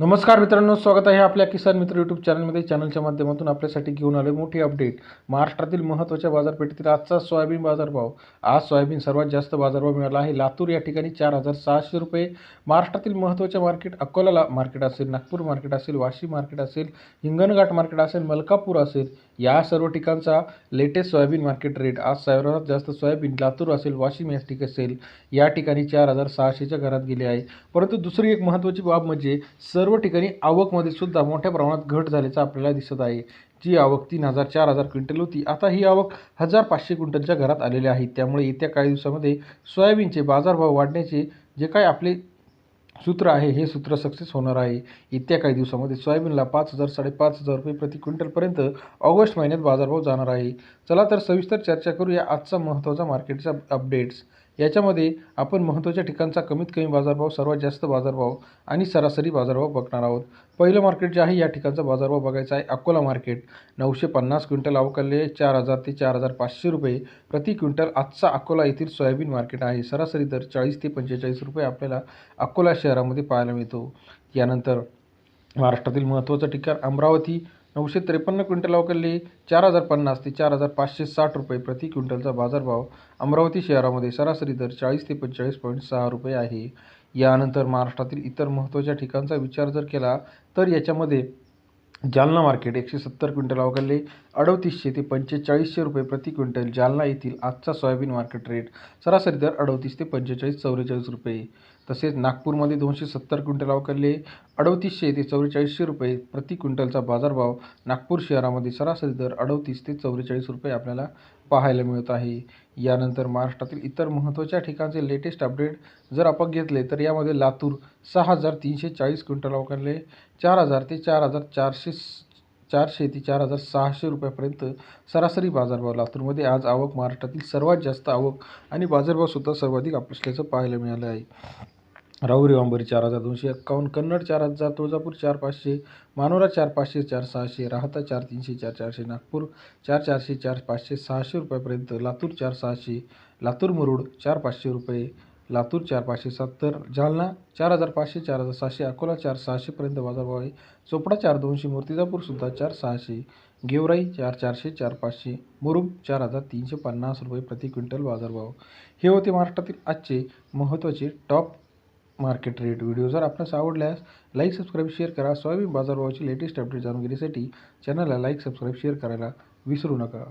नमस्कार मित्रांनो स्वागत आहे आपल्या किसान मित्र यूट्यूब चॅनलमध्ये चॅनलच्या माध्यमातून आपल्यासाठी घेऊन आले मोठी अपडेट महाराष्ट्रातील महत्त्वाच्या बाजारपेठेतील आजचा सोयाबीन बाजारभाव. आज सोयाबीन सर्वात जास्त बाजारभाव मिळाला आहे. लातूर या ठिकाणी चार हजार सहाशे रुपये. महाराष्ट्रातील महत्त्वाच्या मार्केट अकोला मार्केट असेल नागपूर मार्केट असेल वाशी मार्केट असेल हिंगणघाट मार्केट असेल मलकापूर असेल या सर्व ठिकाणचा लेटेस्ट सोयाबीन मार्केट रेट आज सर्वात जास्त सोयाबीन लातूर असेल वाशिम या ठिक असेल या ठिकाणी चार हजार सहाशेच्या घरात गेले आहे. परंतु दुसरी एक महत्त्वाची बाब म्हणजे सर्व सर्व ठिकाणी आवकमध्ये सुद्धा मोठ्या प्रमाणात घट झाल्याचं आपल्याला दिसत आहे. जी आवक तीन हजार चार हजार क्विंटल होती. आता ही आवक हजार पाचशे क्विंटलच्या घरात आलेली आहे. त्यामुळे येत्या काही दिवसामध्ये सोयाबीनचे बाजारभाव वाढण्याचे जे काय आपले सूत्र आहे हे सूत्र सक्सेस होणार आहे. येत्या काही दिवसामध्ये सोयाबीनला पाच हजार साडेपाच हजार रुपये प्रति क्विंटलपर्यंत ऑगस्ट महिन्यात बाजारभाव जाणार आहे. चला तर सविस्तर चर्चा करूया आजचा महत्त्वाचा मार्केटचा अपडेट्स याच्यामध्ये आपण महत्त्वाच्या ठिकाणचा कमीत कमी बाजारभाव सर्वात जास्त बाजारभाव आणि सरासरी बाजारभाव बघणार आहोत. पहिलं मार्केट जे आहे या ठिकाणचा बाजारभाव बघायचा आहे. अकोला मार्केट नऊशे पन्नास क्विंटल अवकाले चार हजार ते चार हजार पाचशे रुपये प्रति क्विंटल आजचा अकोला येथील सोयाबीन मार्केट आहे. सरासरी दर चाळीस ते पंचेचाळीस रुपये आपल्याला अकोला शहरामध्ये पाहायला मिळतो. यानंतर महाराष्ट्रातील महत्त्वाचं ठिकाण अमरावती नऊशे त्रेपन्न क्विंटल अवकाले चार हजार पन्नास ते चार हजार पाचशे साठ रुपये प्रति क्विंटलचा बाजारभाव अमरावती शहरामध्ये सरासरी दर चाळीस ते पंचेचाळीस पॉईंट सहा रुपये आहे. यानंतर महाराष्ट्रातील इतर महत्त्वाच्या ठिकाणचा विचार जर केला तर याच्यामध्ये जालना मार्केट एकशे सत्तर क्विंटल अवघडले अडतीसशे ते पंचेचाळीसशे रुपये प्रति क्विंटल. जालना येथील आजचा सोयाबीन मार्केट रेट सरासरी दर अडतीस ते पंचेचाळीस चौवेचाळीस रुपये. तसेच नागपूरमध्ये दोनशे सत्तर क्विंटल अवकाले अडतीसशे ते चौवेचाळीसशे रुपये प्रति क्विंटलचा बाजारभाव नागपूर शहरामध्ये सरासरी दर अडतीस ते चौवेचाळीस रुपये आपल्याला पाहायला मिळत आहे. यानंतर महाराष्ट्रातील इतर महत्त्वाच्या ठिकाणचे लेटेस्ट अपडेट जर आपण घेतले तर यामध्ये लातूर सहा हजार तीनशे चाळीस क्विंटल अवकाले चार हजार ते चार हजार चारशे चारशे ते चार हजार सहाशे रुपयापर्यंत सरासरी बाजारभाव लातूरमध्ये. आज आवक महाराष्ट्रातील सर्वात जास्त आवक आणि बाजारभावसुद्धा सर्वाधिक असल्याचं पाहायला मिळालं आहे. राहुरी वांबरी चार हजार दोनशे एक्कावन्न कन्नड चार हजार तुळजापूर चार पाचशे मानोरा चार पाचशे चार सहाशे राहता चार तीनशे चार चारशे नागपूर चार चारशे चार पाचशे सहाशे रुपयापर्यंत लातूर चार सहाशे लातूर मुरुड चार पाचशे रुपये लातूर चार पाचशे सत्तर जालना चार हजार पाचशे चार हजार सहाशे अकोला चार सहाशेपर्यंत बाजारभाव आहे. चोपडा चार दोनशे मूर्तिजापूरसुद्धा चार सहाशे गेवराई चार चारशे चार पाचशे मुरुम चार हजार तीनशे पन्नास रुपये प्रति क्विंटल बाजारभाव. हे होते महाराष्ट्रातील आजचे महत्त्वाचे टॉप मार्केट रेट व्हिडिओ जर आपणास आवडल्यास लाईक सबस्क्राईब शेअर करा. सोयाबीन बाजारभावाची लेटेस्ट अपडेट जाणून घेण्यासाठी चॅनलला लाईक सबस्क्राईब शेअर करायला विसरू नका.